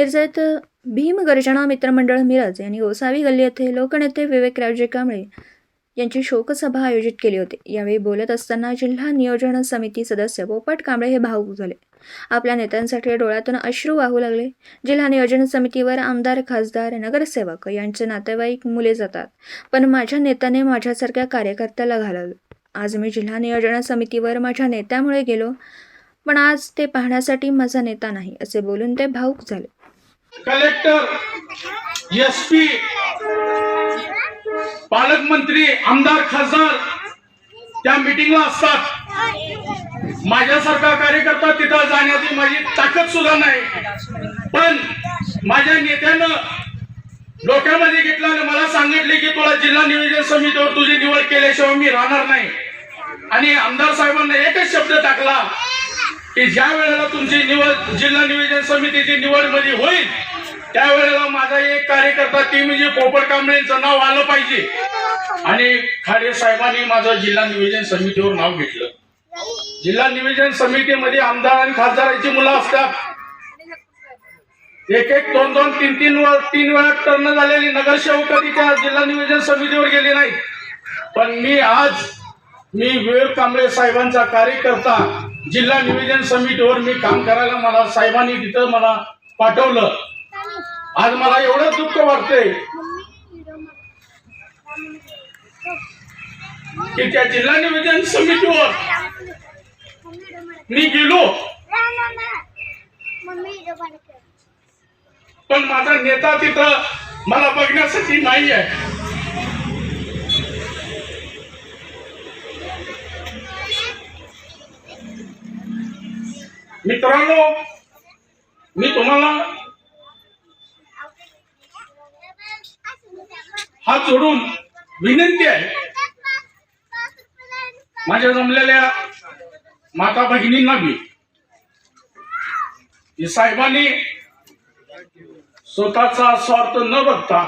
मिरजेत भीम गर्जना मित्रमंडळ मिरज यांनी गोसावी गल्ली येथे लोकनेते विवेकरावजी कांबळे यांची शोकसभा आयोजित केली होती. यावेळी बोलत असताना जिल्हा नियोजन समिती सदस्य पोपट कांबळे हे भाऊक झाले. आपल्या नेत्यांसाठी डोळ्यातून अश्रू वाहू लागले. जिल्हा नियोजन समितीवर आमदार खासदार नगरसेवक यांचे नातेवाईक मुले जातात. पण माझ्या नेत्याने माझ्यासारख्या कार्यकर्त्याला घालवलं. आज मी जिल्हा नियोजन समितीवर माझ्या नेत्यामुळे गेलो. पण आज ते पाहण्यासाठी माझा नेता नाही असे बोलून ते भाऊक झाले. कलेक्टर एस पी पालकमंत्री आमदार खासदार त्या मिटिंगला असतात. माझ्यासारखा कार्यकर्ता तिथं जाण्याची माझी ताकद सुद्धा नाही. पण माझ्या नेत्यानं डोक्यामध्ये घेतलं आणि मला सांगितले की तुला जिल्हा नियोजन समितीवर तुझी निवड केल्याशिवाय मी राहणार नाही. आणि आमदार साहेबांना एकच शब्द टाकला की ज्या वेळेला तुमची निवड जिल्हा नियोजन समितीची निवडमध्ये होईल त्यावेळेला माझा एक कार्यकर्ता ती म्हणजे पोपट कांबळेंचं नाव आलं पाहिजे. आणि खाडे साहेबांनी माझं जिल्हा नियोजन समितीवर नाव घेतलं. जिल्हा नियोजन समितीमध्ये आमदार आणि खासदारांची मुलं असतात. एक एक दोन दोन तीन तीन वे- तीन वेळा टर्न झालेली नगरसेवक कधी त्या जिल्हा नियोजन समितीवर गेले नाही पण मी आज मी वेळ कांबळे साहेबांचा कार्यकर्ता जिल्हा निवेदन समितीवर मी काम करायला मला साहेबांनी तिथं मला पाठवलं. आज मला एवढं दुःख वाटतंय की त्या जिल्हा निवेदन समितीवर मी गेलो. पण माझा नेता तिथं मला बघण्यासाठी नाही आहे मित्रांनो मी तुम्हाला हात जोडून विनंती आहे. माझ्या जमलेल्या माता भगिनींना बी साहेबांनी स्वतःचा स्वार्थ न बघता